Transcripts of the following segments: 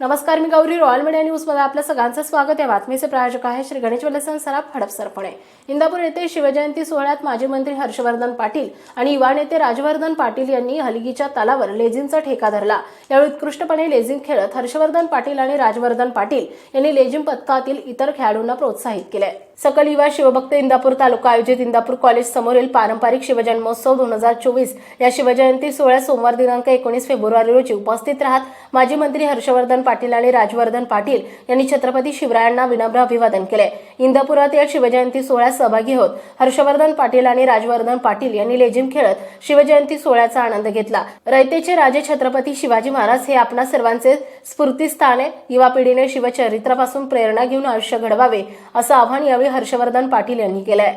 नमस्कार मी Gauri royal media न्यूजमध्ये आपल्या आपलं सगळ्यांचं स्वागत आहे. बातमीचे प्रायोजक आहे श्री गणेश वलसन सराफ हडपसरपणे इंदापूर येथे शिवजयंती सोहळ्यात माजी मंत्री हर्षवर्धन पाटील आणि युवा नेते राजवर्धन पाटील यांनी हलगीच्या तालावर लेझिमचा ठेका धरला. यावेळी उत्कृष्टपणे लेझिम खेळत हर्षवर्धन पाटील आणि राजवर्धन पाटील यांनी लेझिम पथकातील इतर खेळाडूंना प्रोत्साहित केले. सकल युवा शिवभक्त इंदापूर तालुका आयोजित इंदापूर कॉलेज समोरील पारंपरिक शिवजन्मोत्सव दोन हजार चोवीस या शिवजयंती सोहळ्यात सोमवार दिनांक एकोणीस फेब्रुवारी रोजी उपस्थित राहत माजी मंत्री हर्षवर्धन पाटील आणि राजवर्धन पाटील यांनी छत्रपती शिवरायांना विनम्र अभिवादन केले इंदापुरातील या शिवजयंती सोहळ्यात सहभागी होत हर्षवर्धन पाटील आणि राजवर्धन पाटील यांनी लेझिम खेळत शिवजयंती सोहळ्याचा आनंद घेतला. रयतेचे राजे छत्रपती शिवाजी महाराज हे आपणा सर्वांचे स्फूर्तीस्थान आहे युवा पिढीने शिवचरित्रापासून प्रेरणा घेऊन आयुष्य घडवावे असं आव्हान यावेळी हर्षवर्धन पाटील यांनी केलंय.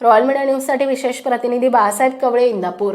रॉयल मीडिया न्यूजसाठी विशेष प्रतिनिधी बाळासाहेब कवळे इंदापूर.